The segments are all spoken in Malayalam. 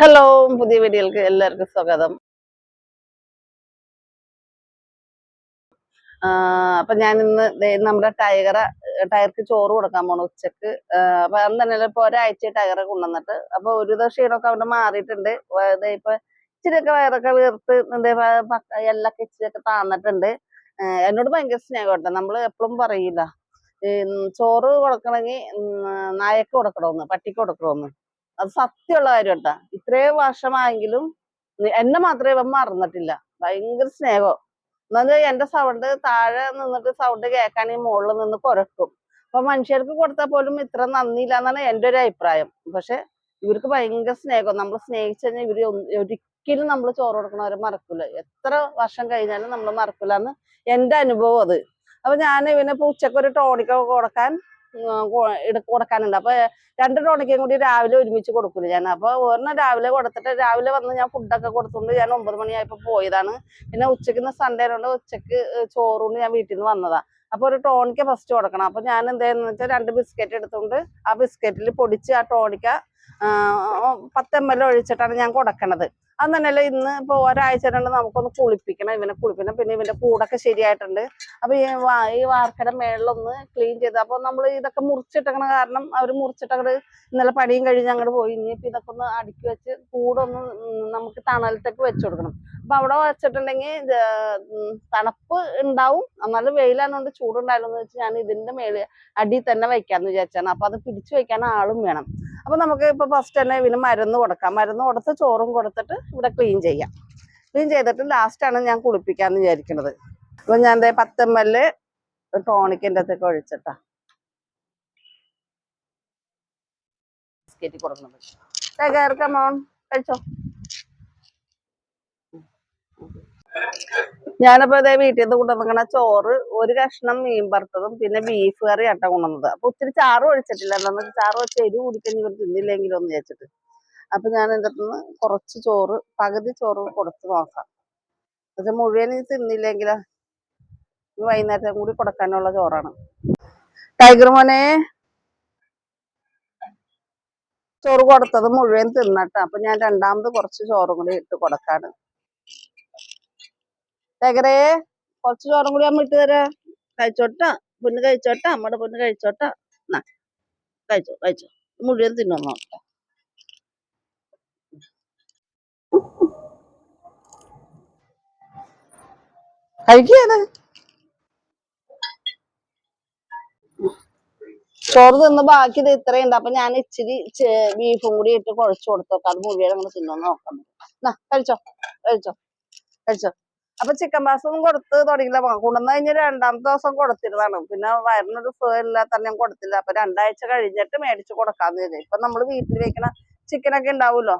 ഹലോ പുതിയ വീഡിയോയിലേക്ക് എല്ലാവർക്കും സ്വാഗതം. അപ്പൊ ഞാൻ ഇന്ന് നമ്മുടെ ടൈഗറ ടയർക്ക് ചോറ് കൊടുക്കാൻ പോണു ഉച്ചയ്ക്ക്. അപ്പൊ അന്ന് തന്നെ ഇപ്പൊ ഒരാഴ്ച ടയറെ കൊണ്ടുവന്നിട്ട്. അപ്പൊ ഒരു ദിവസം ക്ഷീണമൊക്കെ അവിടെ മാറിയിട്ടുണ്ട്. ഇപ്പൊ ഇച്ചിരിയൊക്കെ വയറൊക്കെ വീർത്ത് എല്ലൊക്കെ ഇച്ചിരിയൊക്കെ താന്നിട്ടുണ്ട്. എന്നോട് ഭയങ്കര സ്നേഹം കേട്ടോ. നമ്മൾ എപ്പോഴും പറയില്ല. ചോറ് കൊടുക്കണമെങ്കിൽ നായക്ക് കൊടുക്കണമെന്ന് പട്ടിക്ക് കൊടുക്കണമെന്ന്. അത് സത്യമുള്ള കാര്യം കേട്ടാ ഇത്രയും വർഷമായെങ്കിലും എന്നെ മാത്രമേ ഇവൻ മറന്നിട്ടില്ല. ഭയങ്കര സ്നേഹം. എന്നുവെച്ചാൽ എന്റെ സൗണ്ട് താഴെ നിന്നിട്ട് സൗണ്ട് കേൾക്കാൻ ഈ മുകളിൽ നിന്ന് കുരക്കും. അപ്പൊ മനുഷ്യർക്ക് കൊടുത്താൽ പോലും ഇത്ര നന്ദിയില്ല എന്നാണ് എന്റെ ഒരു അഭിപ്രായം. പക്ഷെ ഇവർക്ക് ഭയങ്കര സ്നേഹം. നമ്മൾ സ്നേഹിച്ചു കഴിഞ്ഞാൽ ഇവർ ഒരിക്കലും നമ്മൾ ചോറ് കൊടുക്കണവരെ മറക്കൂല. എത്ര വർഷം കഴിഞ്ഞാലും നമ്മൾ മറക്കൂലെന്ന് എന്റെ അനുഭവം അത്. അപ്പൊ ഞാൻ ഇവനെ ഇപ്പൊ ഉച്ചയ്ക്ക് ഒരു ടോണിക്കൊക്കെ കൊടുക്കാൻ കൊടുക്കാനുണ്ട്. അപ്പൊ രണ്ട് ടോണിക്കും കൂടി രാവിലെ ഒരുമിച്ച് കൊടുക്കില്ല ഞാൻ. അപ്പൊ ഒരെണ്ണം രാവിലെ കൊടുത്തിട്ട് രാവിലെ വന്ന് ഞാൻ ഫുഡൊക്കെ കൊടുത്തുകൊണ്ട് ഞാൻ ഒമ്പത് മണിയായപ്പോ പോയതാണ്. പിന്നെ ഉച്ചയ്ക്ക് ഇന്ന് സൺഡേ ആയതുകൊണ്ട് ഉച്ചയ്ക്ക് ചോറുകൊണ്ട് ഞാൻ വീട്ടിൽ നിന്ന് വന്നതാ. അപ്പൊ ഒരു ടോണിക്ക ഫസ്റ്റ് കൊടുക്കണം. അപ്പൊ ഞാൻ എന്താന്ന് വെച്ചാൽ രണ്ട് ബിസ്ക്കറ്റ് എടുത്തുകൊണ്ട് ആ ബിസ്ക്കറ്റിൽ പൊടിച്ച് ആ ടോണിക്ക പത്ത് ഒഴിച്ചിട്ടാണ് ഞാൻ കൊടുക്കണത്. അത് തന്നെയല്ല ഇന്ന് ഇപ്പൊ ഒരാഴ്ച രണ്ട് നമുക്കൊന്ന് കുളിപ്പിക്കണം ഇവനെ കുളിപ്പിക്കണം. പിന്നെ ഇവന്റെ കൂടൊക്കെ ശരിയായിട്ടുണ്ട്. അപ്പോൾ ഈ വാർക്കയുടെ മേളിലൊന്ന് ക്ലീൻ ചെയ്ത് അപ്പോൾ നമ്മൾ ഇതൊക്കെ മുറിച്ചിട്ടക്കണ കാരണം അവർ മുറിച്ചിട്ടങ്ങട് ഇന്നലെ പണിയും കഴിഞ്ഞ് അങ്ങോട്ട് പോയി. ഇനിയിപ്പോൾ ഇതൊക്കെ ഒന്ന് അടുക്കി വെച്ച് കൂടൊന്ന് നമുക്ക് തണലത്തേക്ക് വെച്ച് കൊടുക്കണം. അപ്പോൾ അവിടെ വെച്ചിട്ടുണ്ടെങ്കിൽ തണുപ്പ് ഉണ്ടാവും. എന്നാലും വെയിലാണോണ്ട് ചൂടുണ്ടായാലും എന്ന് വെച്ച് ഞാൻ ഇതിന്റെ മേളിൽ അടിയിൽ തന്നെ വെക്കാന്ന് വിചാരിച്ചാണ് അപ്പോൾ അത് പിടിച്ചു വെക്കാൻ ആളും വേണം. അപ്പൊ നമുക്ക് ഇപ്പോൾ ഫസ്റ്റ് തന്നെ ഇതിന് മരുന്ന് കൊടുക്കാം. മരുന്ന് കൊടുത്ത് ചോറും കൊടുത്തിട്ട് ഇവിടെ ക്ലീൻ ചെയ്യാം. ക്ലീൻ ചെയ്തിട്ട് ലാസ്റ്റാണ് ഞാൻ കുളിപ്പിക്കാമെന്ന് വിചാരിക്കുന്നത് അപ്പം ഞാൻ ദേ പത്ത് എം എൽ ടോണിക്കിന്റെ അകത്തേക്ക് ഒഴിച്ചിട്ടാ. ബിസ്ക്കറ്റ് കമോൺ കഴിച്ചോ? ഞാനിപ്പോ ഇതേ വീട്ടിൽ നിന്ന് കൊണ്ടുവന്നിക്കണ ചോറ് ഒരു കഷ്ണം മീൻ വറുത്തതും പിന്നെ ബീഫ് കറി ആട്ട കൊണ്ടുവന്നത്. അപ്പൊ ഒത്തിരി ചാറ് ഒഴിച്ചിട്ടില്ല. എന്താന്ന് ചാറ് വെച്ച് എരിവ് കുടിക്കഞ്ഞ് ഇവർ തിന്നില്ലെങ്കിലും ഒന്ന് വിചാരിച്ചിട്ട്. അപ്പൊ ഞാൻ എന്റെ നിന്ന് കുറച്ച് ചോറ് പകുതി ചോറ് കൊടുത്ത് നോക്കാം. പക്ഷെ മുഴുവൻ തിന്നില്ലെങ്കിലോ? വൈകുന്നേരത്തേക്കും കൂടി കൊടുക്കാനുള്ള ചോറാണ്. ടൈഗർ മോനെ. ചോറ് കൊടുത്തത് മുഴുവൻ തിന്നട്ടെ. അപ്പൊ ഞാൻ രണ്ടാമത് കുറച്ച് ചോറും കൂടി ഇട്ട് കൊടുക്കാണ്. ടൈഗറേ കുറച്ച് ചോറും കൂടി അമ്മ ഇട്ട് തരാ. കഴിച്ചോട്ടാ പൊന്ന് കഴിച്ചോട്ടാ അമ്മയുടെ പൊന്ന് കഴിച്ചോട്ടാ. എന്നാ കഴിച്ചോ കഴിച്ചോ. മുഴുവൻ തിന്നോന്നോ കഴിക്കാത് ചോറ് തിന്ന് ബാക്കി ഇത് ഇത്രയുണ്ട്. അപ്പൊ ഞാൻ ഇച്ചിരി ബീഫും കൂടി ഇട്ട് കുഴച്ചു കൊടുത്തോക്കാം അത് മുഴുവൻ അങ്ങനെ തിന്നോന്ന് നോക്കാം കഴിച്ചോ കഴിച്ചോ കഴിച്ചോ. അപ്പൊ ചിക്കൻ മാസം കൊടുത്ത് തുടങ്ങിയില്ല. കൊണ്ടുവന്ന് കഴിഞ്ഞ് രണ്ടാമത്തെ ദിവസം കൊടുത്തിരുന്നതാണ്. പിന്നെ വയറിനൊരു സുഖമില്ലാത്ത ഞാൻ കൊടുത്തില്ല. അപ്പൊ രണ്ടാഴ്ച കഴിഞ്ഞിട്ട് മേടിച്ച് കൊടുക്കാന്ന് വിചാരിച്ചു ഇപ്പൊ നമ്മൾ വീട്ടിൽ വെക്കണ ചിക്കനൊക്കെ ഉണ്ടാവുമല്ലോ?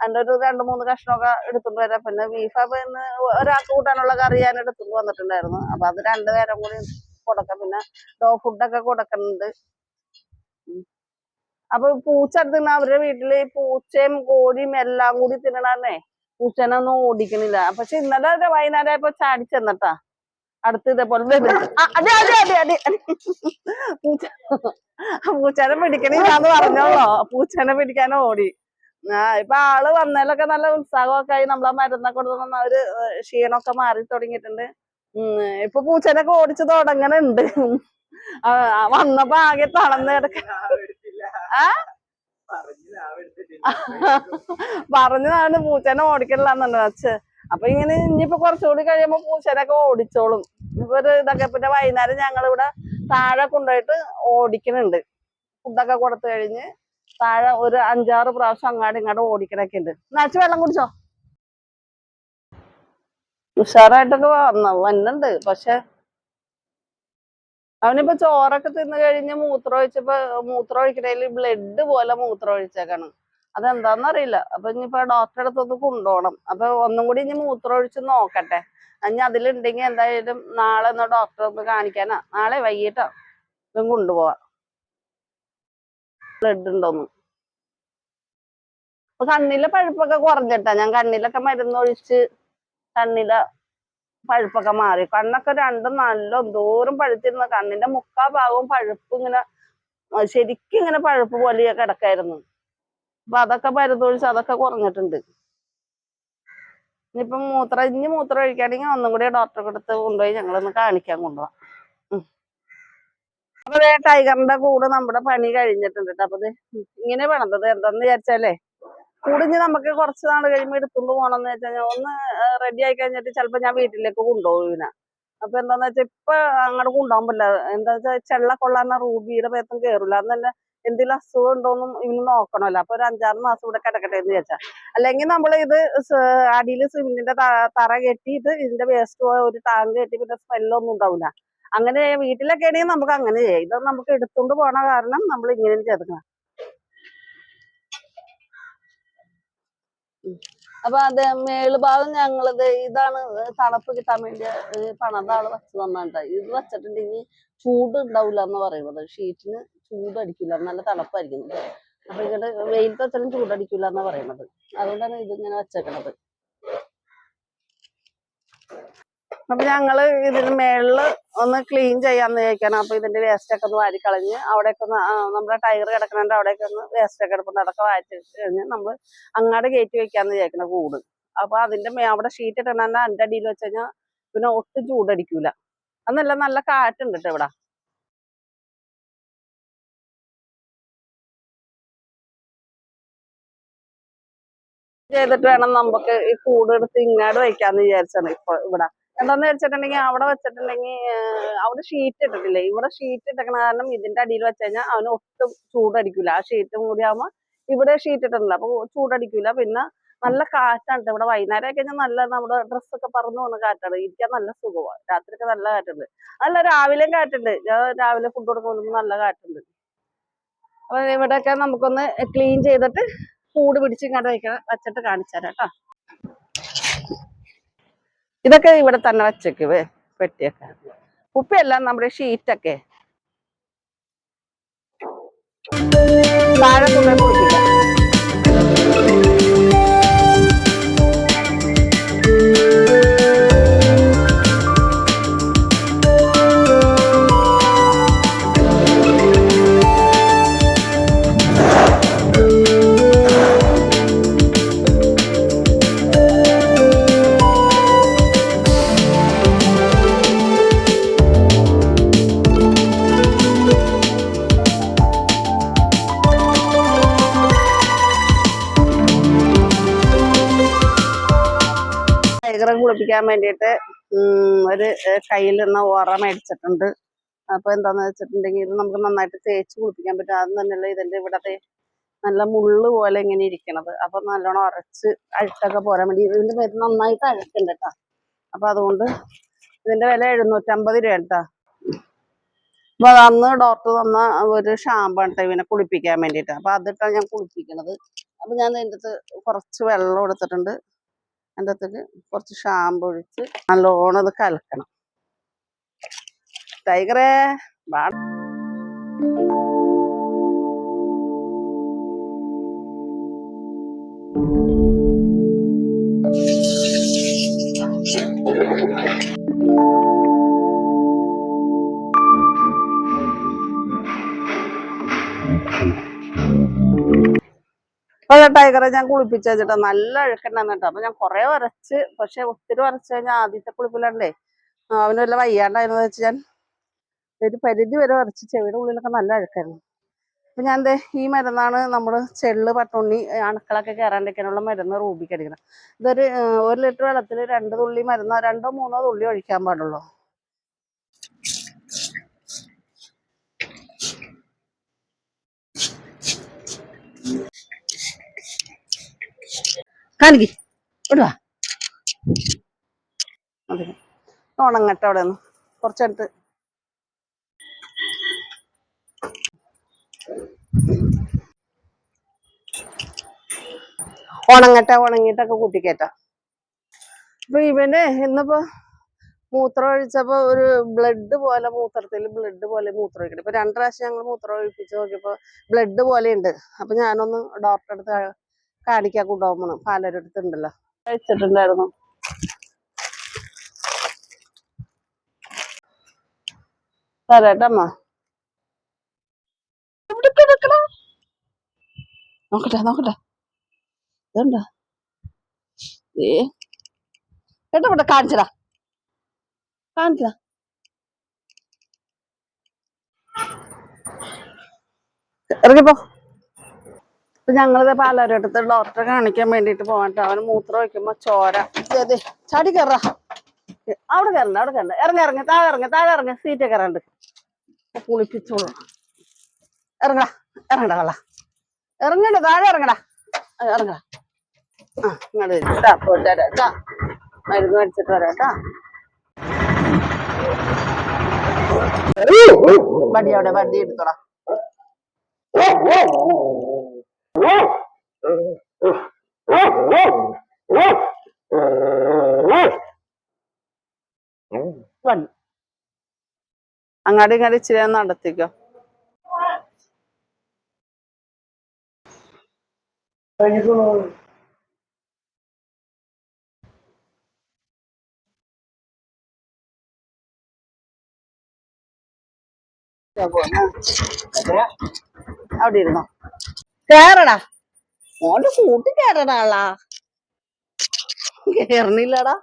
അതിന്റെ ഒരു രണ്ട് മൂന്ന് കഷ്ണമൊക്കെ എടുത്തുകൊണ്ട് വരാം. പിന്നെ ബീഫ് പിന്നെ ഒരാൾക്ക് കൂട്ടാനുള്ള കറി ഞാൻ എടുത്തുകൊണ്ട് വന്നിട്ടുണ്ടായിരുന്നു. അപ്പൊ അത് രണ്ടുപേരും കൂടി കൊടുക്കാം. പിന്നെ ഡോ ഫുഡൊക്കെ കൊടുക്കുന്നുണ്ട്. അപ്പൊ പൂച്ച തിന്ന അവരുടെ വീട്ടിൽ പൂച്ചയും കോഴിയും എല്ലാം കൂടി തിന്നണേ പൂച്ചനെ ഒന്നും ഓടിക്കണില്ല പക്ഷെ ഇന്നലെ അതെ വൈകുന്നേരം ഇപ്പൊ ചാടി ചെന്നട്ടാ അടുത്ത് ഇതേപോലെ അടി അടി. പൂച്ച പൂച്ചനെ പിടിക്കണില്ലാന്ന് പറഞ്ഞോളോ പൂച്ചനെ പിടിക്കാൻ ഓടി ആ ഇപ്പൊ ആൾ വന്നതിലൊക്കെ നല്ല ഉത്സാഹമൊക്കെ ആയി നമ്മളെ മരുന്നൊക്കെ കൊടുത്തുന്ന അവർ ക്ഷീണമൊക്കെ മാറി തുടങ്ങിയിട്ടുണ്ട് ഉം ഇപ്പൊ പൂച്ചനൊക്കെ ഓടിച്ചു തുടങ്ങണുണ്ട് വന്നപ്പോ ആകെ തളർന്ന് കിടക്ക ആ പറഞ്ഞതാണ് പൂച്ചേനെ ഓടിക്കണില്ലാന്നുണ്ട്. പക്ഷെ അപ്പൊ ഇങ്ങനെ ഇനിയിപ്പോ കുറച്ചുകൂടി കഴിയുമ്പോ പൂച്ചേനൊക്കെ ഓടിച്ചോളും. ഇപ്പൊ ഒരു ഇതൊക്കെ പിന്നെ വൈകുന്നേരം ഞങ്ങൾ ഇവിടെ താഴെ കൊണ്ടുപോയിട്ട് ഓടിക്കണുണ്ട്. ഫുഡൊക്കെ കൊടുത്തു കഴിഞ്ഞ് താഴെ ഒരു അഞ്ചാറ് പ്രാവശ്യം അങ്ങാടും ഇങ്ങോട്ടും ഓടിക്കണൊക്കെ ഉണ്ട് നച്ച് വെള്ളം കുടിച്ചോ? ഉഷാറായിട്ടൊക്കെ വന്ന വന്നുണ്ട് പക്ഷെ അവനിപ്പോ ചോറൊക്കെ തിന്നു കഴിഞ്ഞ് മൂത്രം ഒഴിച്ചപ്പോ മൂത്രം ഒഴിക്കണേൽ ബ്ലഡ് പോലെ മൂത്രം ഒഴിച്ചേക്കാണ്. അതെന്താന്നറിയില്ല. അപ്പൊ ഇനിയിപ്പോ ഡോക്ടറെ അടുത്തൊന്ന് കൊണ്ടുപോകണം അപ്പൊ ഒന്നും കൂടി ഇനി മൂത്രം ഒഴിച്ച് നോക്കട്ടെ. ഇനി അതിലുണ്ടെങ്കിൽ എന്തായാലും നാളെ ഒന്ന് ഡോക്ടറെ ഒന്ന് കാണിക്കാനാ. നാളെ വൈകിട്ടോ ഇതും കൊണ്ടുപോവാ. ബ്ലഡ് ഉണ്ടോന്ന് അപ്പൊ കണ്ണിലെ പഴുപ്പൊക്കെ കുറഞ്ഞിട്ടാ. ഞാൻ കണ്ണിലൊക്കെ മരുന്ന് ഒഴിച്ച് കണ്ണിലെ പഴുപ്പൊക്കെ മാറി. കണ്ണൊക്കെ രണ്ടും നല്ല എന്തോരം പഴുത്തിരുന്ന കണ്ണിന്റെ മുക്കാ ഭാഗവും പഴുപ്പ് ഇങ്ങനെ ശരിക്കും ഇങ്ങനെ പഴുപ്പ് പോലെ കിടക്കായിരുന്നു. അപ്പൊ അതൊക്കെ മരുന്നൊഴിച്ച് അതൊക്കെ കുറഞ്ഞിട്ടുണ്ട്. ഇനിയിപ്പം മൂത്രം ഇനി മൂത്രം ഒഴിക്കുകയാണെങ്കിൽ ഒന്നും കൂടി ഡോക്ടറെ അടുത്ത് കൊണ്ടുപോയി ഞങ്ങളൊന്ന് കാണിക്കാൻ കൊണ്ടുപോകാം ഉം. അപ്പൊ ടൈഗറിന്റെ കൂട് നമ്മുടെ പണി കഴിഞ്ഞിട്ടുണ്ട് കേട്ടോ. അപ്പൊ ഇങ്ങനെ വേണത് എന്താന്ന് വിചാരിച്ചാലേ കൂടിഞ്ഞ് നമുക്ക് കുറച്ച് നാൾ കഴിയുമ്പോൾ എടുത്തുകൊണ്ട് പോകണമെന്ന് വെച്ചാൽ ഒന്ന് റെഡി ആയി കഴിഞ്ഞിട്ട് ചിലപ്പോ ഞാൻ വീട്ടിലേക്ക് കൊണ്ടുപോകുന്ന അപ്പൊ എന്താന്ന് വെച്ചാൽ ഇപ്പൊ അങ്ങോട്ട് കൊണ്ടുപോകാൻ പറ്റില്ല. എന്താ വെച്ചാൽ ചെള്ള കൊള്ളാന്ന റൂബിയുടെ പേത്തും കയറില്ല അന്നല്ല എന്തെങ്കിലും അസുഖം ഉണ്ടോന്നും ഇവന് നോക്കണമല്ലോ. അപ്പൊ ഒരു അഞ്ചാറ് മാസം ഇവിടെ കിടക്കട്ടെ എന്ന് വിചാരിച്ചാ. അല്ലെങ്കിൽ നമ്മൾ ഇത് അടിയിൽ സിമെന്റിന്റെ തറ കെട്ടിയിട്ട് ഇതിന്റെ വേസ്റ്റ് ഒരു ടാങ്ക് കെട്ടി പിന്നെ സ്മെല്ലൊന്നും ഉണ്ടാവില്ല അങ്ങനെ വീട്ടിലൊക്കെ ആണെങ്കിൽ നമുക്ക് അങ്ങനെ ചെയ്യാം. ഇത് നമുക്ക് എടുത്തുകൊണ്ട് പോണ കാരണം നമ്മൾ ഇങ്ങനെ ചേർക്കണം അപ്പൊ അത് മേളുഭാഗം ഞങ്ങളത് ഇതാണ് തണുപ്പ് കിട്ടാൻ വേണ്ടി പണന്താൾ വെച്ച് തന്നിട്ട് ഇത് വെച്ചിട്ടുണ്ടെങ്കിൽ ചൂട് ഉണ്ടാവില്ല എന്ന് പറയുന്നത്. ഷീറ്റിന് ചൂടടിക്കില്ല നല്ല തണുപ്പായിരിക്കും. അപ്പൊ ഇങ്ങനെ വെയിലത്ത് അത്രയും ചൂടടിക്കില്ല എന്നാ പറയുന്നത് അതുകൊണ്ടാണ് ഇതിങ്ങനെ വച്ചേക്കണത്. അപ്പൊ ഞങ്ങൾ ഇതിന് മേളിൽ ഒന്ന് ക്ലീൻ ചെയ്യാന്ന് ചോദിക്കണം അപ്പൊ ഇതിന്റെ വേസ്റ്റ് ഒക്കെ ഒന്ന് വാരി കളഞ്ഞ് അവിടെയൊക്കെ ഒന്ന് നമ്മുടെ ടയർ കിടക്കണുണ്ട്. അവിടെയൊക്കെ ഒന്ന് വേസ്റ്റ് ഒക്കെ കിടപ്പുണ്ട് അതൊക്കെ വാരി കഴിഞ്ഞ് നമ്മൾ അങ്ങാട് കയറ്റി വെക്കാന്ന് ചോദിക്കണം കൂട്. അപ്പൊ അതിന്റെ അവിടെ ഷീറ്റ് ഇട്ടണ അതിന്റെ അടിയിൽ വെച്ച് കഴിഞ്ഞാൽ പിന്നെ ഒട്ടും ചൂടടിക്കൂല. അന്നല്ല നല്ല കാറ്റുണ്ട് ട്ടോ ഇവിടെ. ചെയ്തിട്ട് വേണം നമുക്ക് ഈ കൂട് എടുത്ത് ഇങ്ങാട് വെക്കാന്ന് വിചാരിച്ചാണ് ഇപ്പൊ ഇവിടെ. എന്താന്ന് വെച്ചിട്ടുണ്ടെങ്കിൽ അവിടെ വെച്ചിട്ടുണ്ടെങ്കിൽ അവിടെ ഷീറ്റ് ഇട്ടിട്ടില്ലേ? ഇവിടെ ഷീറ്റ് ഇട്ടേക്കണ കാരണം ഇതിന്റെ അടിയിൽ വെച്ച് കഴിഞ്ഞാൽ അവന് ഒട്ടും ചൂടടിക്കൂല. ആ ഷീറ്റും കൂടി ആവുമ്പോ ഇവിടെ ഷീറ്റ് ഇട്ടിട്ടില്ല. അപ്പൊ ചൂടടിക്കൂല. പിന്നെ നല്ല കാറ്റാണ്. ഇവിടെ. വൈകുന്നേരം ഒക്കെ കഴിഞ്ഞാൽ നല്ല നമ്മുടെ ഡ്രസ്സൊക്കെ പറന്നു പോകുന്ന കാറ്റാണ്. ഇരിക്കാൻ നല്ല സുഖമാണ് രാത്രിയൊക്കെ നല്ല കാറ്റുണ്ട്. അല്ല രാവിലെയും കാറ്റുണ്ട്. ഞാൻ രാവിലെ ഫുഡ് കൊടുക്കുമ്പോൾ നല്ല കാറ്റുണ്ട്. അപ്പൊ ഇവിടെയൊക്കെ നമുക്കൊന്ന് ക്ലീൻ ചെയ്തിട്ട് കൂട് പിടിച്ച് ഇങ്ങോട്ട് വെച്ചിട്ട് കാണിച്ചു കേട്ടോ ഇതൊക്കെ ഇവിടെ തന്നെ വെച്ചേക്ക് പെട്ടിയൊക്കെ. കുപ്പിയല്ല നമ്മുടെ ഷീറ്റൊക്കെ. താഴെ കൊണ്ടുപോയി കുളിപ്പിക്കാം കുളിപ്പിക്കാൻ വേണ്ടിയിട്ട് ഒരു കയ്യിലിരുന്ന ഓറ മേടിച്ചിട്ടുണ്ട്. അപ്പൊ എന്താന്ന് വെച്ചിട്ടുണ്ടെങ്കിൽ ഇത് നമുക്ക് നന്നായിട്ട് തേച്ച് കുളിപ്പിക്കാൻ പറ്റും. അത് തന്നെയല്ല ഇതിന്റെ ഇവിടത്തെ നല്ല മുള്ള് പോലെ ഇങ്ങനെ ഇരിക്കണത്. അപ്പൊ നല്ലോണം ഉരച്ച് അഴുത്തൊക്കെ പോരാൻ വേണ്ടി ഇതിന്റെ പേര് നന്നായിട്ട് അഴുക്കുണ്ട് കേട്ടോ അപ്പൊ അതുകൊണ്ട് ഇതിന്റെ വില എഴുന്നൂറ്റമ്പത് രൂപ കേട്ടോ അപ്പൊ അതന്ന് ഡോക്ടർ തന്ന ഒരു ഷാമ്പാണ് ആണ് ഇവനെ കുളിപ്പിക്കാൻ വേണ്ടിയിട്ട്. അപ്പൊ അതിട്ടാണ് ഞാൻ കുളിപ്പിക്കണത്. അപ്പൊ ഞാൻ അതിന്റെ കുറച്ച് വെള്ളം എടുത്തിട്ടുണ്ട്. അതിന്റെ അകത്തേക്ക് കുറച്ച് ഷാമ്പു ഒഴിച്ച് നല്ലോണം ഇത് കലക്കണം. ടൈഗറേ വാ. അപ്പൊ ടൈഗറെ ഞാൻ കുളിപ്പിച്ച് വെച്ചിട്ട് നല്ല അഴുക്കുണ്ടായിരുന്നു കേട്ടോ. അപ്പൊ ഞാൻ കുറെ വരച്ച് പക്ഷെ ഒത്തിരി വരച്ച് കഴിഞ്ഞാൽ ആദ്യത്തെ കുളിപ്പിലണ്ടേ അവന് വല്ല വയ്യാണ്ടായിരുന്നു വെച്ച് ഞാൻ ഒരു പരിധി വരെ വരച്ച് ചെവിയുടെ ഉള്ളിലൊക്കെ നല്ല അഴുക്കായിരുന്നു. അപ്പൊ ഞാൻ ദേ ഈ മരുന്നാണ് നമ്മൾ ചെള്ള് പട്ടുണ്ണി അണുക്കളൊക്കെ കയറാണ്ടിരിക്കാനുള്ള മരുന്ന് റൂബിക്ക് അടിക്കണം. ഇതൊരു ഒരു ലിറ്റർ വെള്ളത്തിൽ രണ്ട് തുള്ളി മരുന്ന് രണ്ടോ മൂന്നോ തുള്ളി ഒഴിക്കാൻ പാടുള്ളൂ. കാണിക്ക്. ഇടുവാ വാ. ഉണങ്ങട്ടെ അവിടെ നിന്ന് കുറച്ചെടുത്ത്. ഉണങ്ങട്ടെ ഉണങ്ങിയിട്ടൊക്കെ കൂട്ടിക്കേറ്റാം. അപ്പൊ ഇവന് ഇന്നിപ്പോ മൂത്രം ഒഴിച്ചപ്പോ ഒരു ബ്ലഡ് പോലെ മൂത്രത്തിൽ ബ്ലഡ് പോലെ മൂത്രം ഒഴിക്കണം. ഇപ്പൊ രണ്ട് പ്രാവശ്യം ഞങ്ങൾ മൂത്രം ഒഴിപ്പിച്ച് നോക്കിയപ്പോ ബ്ലഡ് പോലെ ഉണ്ട്. അപ്പൊ ഞാനൊന്ന് ഡോക്ടറെ അടുത്ത് കാണിക്കാൻ കൊണ്ടുപോകണം. പാലരടുത്തുണ്ടല്ലോ കഴിച്ചിട്ടുണ്ടായിരുന്നു തരാട്ടമ്മ നോക്കട്ടെ നോക്കട്ടെ. ഇതുണ്ടോ? ഏ കേട്ടോ ഇവിടെ കാണിച്ചടാ. കാണിച്ചടാ. ഇറങ്ങിപ്പോ. ഇപ്പൊ ഞങ്ങളിത് പാലാരോട്ടത്ത് ഡോക്ടറെ കാണിക്കാൻ വേണ്ടിട്ട് പോകട്ടെ അവന് മൂത്രം ഒഴിക്കുമ്പോ ചോര. ചാടി കയറ അവിടെ കയറണ്ട അവിടെ കയറണ്ട ഇറങ്ങി ഇറങ്ങി താഴെ ഇറങ്ങി താഴെ ഇറങ്ങി. സീറ്റ് കയറാണ്ട് കുളിപ്പിച്ചോളൂ. ഇറങ്ങടാ ഇറങ്ങടാ കള ഇറങ്ങണ്ട താഴെ ഇറങ്ങടാ. ഇറങ്ങടാ. ആ ഇങ്ങോട്ട് വരൂ. ഇതാ, പോയിട്ട് വരാം ട്ടാ. മരുന്ന് മേടിച്ചിട്ട് വരാം കേട്ടാ. വടി അവിടെ വടി എടുത്തോടാ. അങ്ങാടി ഇങ്ങാടി ഇച്ചിരി നടത്തിക്കോ. അവിടെ ഇരുന്നോ. കേറടാ. മോന്റെ കൂട്ടി കേറടാ ആളാ. കേറണില്ലടാ.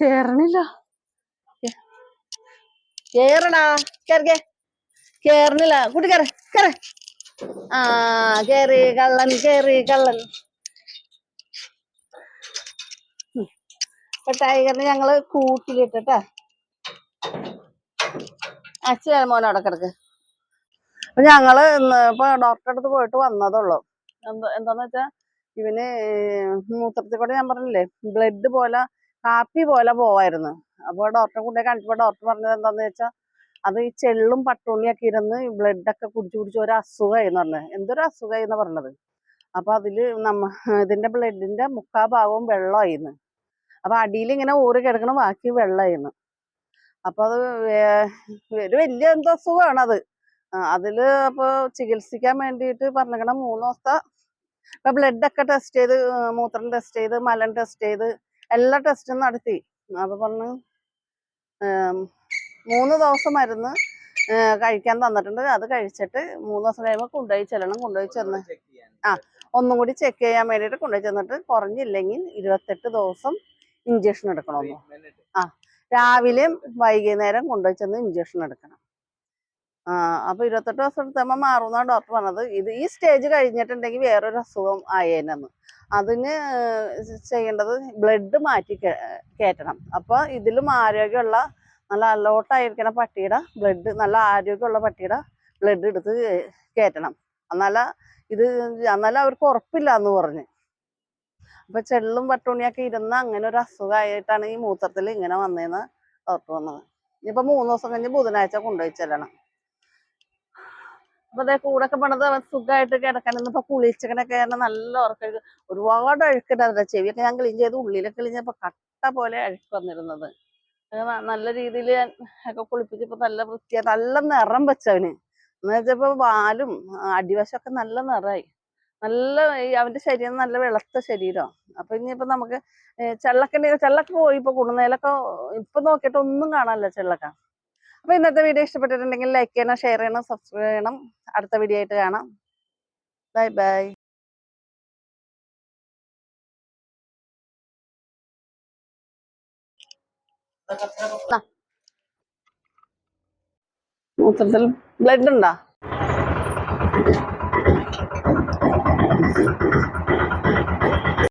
കേറണില്ല. കേറടാ. കേറിക്കേ കേറണില്ല. കൂട്ടി കേറ കേറ. ആ കേറി കള്ളൻ കേറി കള്ളൻ. ടൈഗറിന് ഞങ്ങൾ കൂട്ടിലിട്ടിട്ടാ. അച്ഛൻ മോനെ അവിടെ കിടക്ക്. അപ്പൊ ഞങ്ങൾ ഇപ്പൊ ഡോക്ടറെ അടുത്ത് പോയിട്ട് വന്നതുള്ളൂ. എന്താ എന്താന്ന് വെച്ചാ? ഇവന് മൂത്രത്തിൽ കൂടെ ഞാൻ പറഞ്ഞില്ലേ ബ്ലഡ് പോലെ കാപ്പി പോലെ പോവായിരുന്നു. അപ്പൊ ഡോക്ടറെ കൊണ്ടുപോയി കാണിച്ചപ്പോ ഡോക്ടർ പറഞ്ഞത് എന്താന്ന് വെച്ചാ അത് ഈ ചെള്ളും പട്ടുണ്ണിയൊക്കെ ഇരുന്ന് ബ്ലഡ് ഒക്കെ കുടിച്ച് കുടിച്ച് ഒരു അസുഖമായി എന്ന് പറഞ്ഞത് എന്തൊരു അസുഖമായി എന്ന് പറഞ്ഞത്? അപ്പൊ അതിൽ നമ്മ ഇതിന്റെ ബ്ലഡിന്റെ മുക്കാ ഭാഗവും വെള്ളമായിരുന്നു അപ്പൊ അടിയിൽ ഇങ്ങനെ ഊറി കിടക്കണ ബാക്കി വെള്ളമായിരുന്നു അപ്പൊ അത് ഒരു വലിയ എന്തോ അസുഖമാണ് അത് അപ്പോൾ അതിൽ അപ്പൊ ചികിത്സിക്കാൻ വേണ്ടിയിട്ട് പറഞ്ഞിരിക്കണം മൂന്ന് ദിവസത്തെ ഇപ്പൊ ബ്ലഡ് ഒക്കെ ടെസ്റ്റ് ചെയ്ത് മൂത്രം ടെസ്റ്റ് ചെയ്ത് മലം ടെസ്റ്റ് ചെയ്ത് എല്ലാ ടെസ്റ്റും നടത്തി. അപ്പോൾ പറഞ്ഞു മൂന്ന് ദിവസം മരുന്ന് കഴിക്കാൻ തന്നിട്ടുണ്ട്. അത് കഴിച്ചിട്ട് മൂന്ന് ദിവസം കഴിയുമ്പോൾ കൊണ്ടുപോയി ചെല്ലണം കൊണ്ടുപോയി ചെന്ന്. ആ ഒന്നും കൂടി ചെക്ക് ചെയ്യാൻ വേണ്ടിയിട്ട് കൊണ്ടുപോയി ചെന്നിട്ട് കുറഞ്ഞില്ലെങ്കിൽ ഇരുപത്തെട്ട് ദിവസം ഇഞ്ചക്ഷൻ എടുക്കണമെന്ന് ആ രാവിലെയും വൈകുന്നേരം കൊണ്ടുപോയി ചെന്ന് ഇഞ്ചക്ഷൻ എടുക്കണം. ആ അപ്പൊ ഇരുപത്തെട്ട് ദിവസം എടുത്തമ്മ മാറുന്ന ഡോക്ടർ പറഞ്ഞത്. ഇത് ഈ സ്റ്റേജ് കഴിഞ്ഞിട്ടുണ്ടെങ്കിൽ വേറൊരു അസുഖം ആയേനെന്ന്. അതിന് ചെയ്യേണ്ടത് ബ്ലഡ് മാറ്റി കയറ്റണം അപ്പൊ ഇതിലും ആരോഗ്യമുള്ള നല്ല അലോട്ടായിരിക്കണ പട്ടിയുടെ ബ്ലഡ് നല്ല ആരോഗ്യമുള്ള പട്ടിയുടെ ബ്ലഡ് എടുത്ത് കയറ്റണം എന്നാല ഇത് എന്നാലും അവർക്ക് ഉറപ്പില്ല എന്ന് പറഞ്ഞ്. അപ്പൊ ചെള്ളും പട്ടുണിയൊക്കെ ഇരുന്ന് അങ്ങനെ ഒരു അസുഖമായിട്ടാണ് ഈ മൂത്രത്തിൽ ഇങ്ങനെ വന്നതെന്ന് ഡോക്ടർ വന്നത് ഇനിയിപ്പോ മൂന്ന് ദിവസം കഴിഞ്ഞ് ബുധനാഴ്ച കൊണ്ടുപോയി ചെല്ലണം. അപ്പൊ അതേ കൂടൊക്കെ പണിത് അവൻ സുഖമായിട്ട് കിടക്കാൻ ഇപ്പൊ കുളിച്ചക്കണൊക്കെ കാരണം നല്ല ഉറക്കം. ഒരുപാട് അഴുക്കുണ്ടായിരുന്നു ചെവിയൊക്കെ ഞാൻ ക്ലീൻ ചെയ്ത് ഉള്ളിലൊക്കെ ക്ലീൻ ചെയ്തപ്പോ കട്ട പോലെ അഴുക്ക് വന്നിരുന്നത്. നല്ല രീതിയിൽ ഒക്കെ കുളിപ്പിച്ചപ്പോ നല്ല വൃത്തിയായി നല്ല നിറം വെച്ചവന് എന്ന് വെച്ചപ്പോ വാലും അടിവശം അടിവശമൊക്കെ നല്ല നിറമായി നല്ല ഈ അവന്റെ ശരീരം നല്ല വെളുത്ത ശരീരം അപ്പൊ ഇനിയിപ്പോ നമുക്ക് ഏ, ചെള്ളക്ക പോയി ഇപ്പൊ കുടുന്നേലൊക്കെ ഇപ്പൊ നോക്കിയിട്ട് ഒന്നും കാണാനില്ല ചെള്ളക്ക. അപ്പോൾ ഇന്നത്തെ വീഡിയോ ഇഷ്ടപ്പെട്ടിട്ടുണ്ടെങ്കിൽ ലൈക്ക് ചെയ്യണം ഷെയർ ചെയ്യണം സബ്സ്ക്രൈബ് ചെയ്യണം. അടുത്ത വീഡിയോ ആയിട്ട് കാണാം. ബൈ ബൈ മൂത്രത്തിൽ ബ്ലഡ് ഉണ്ടോ?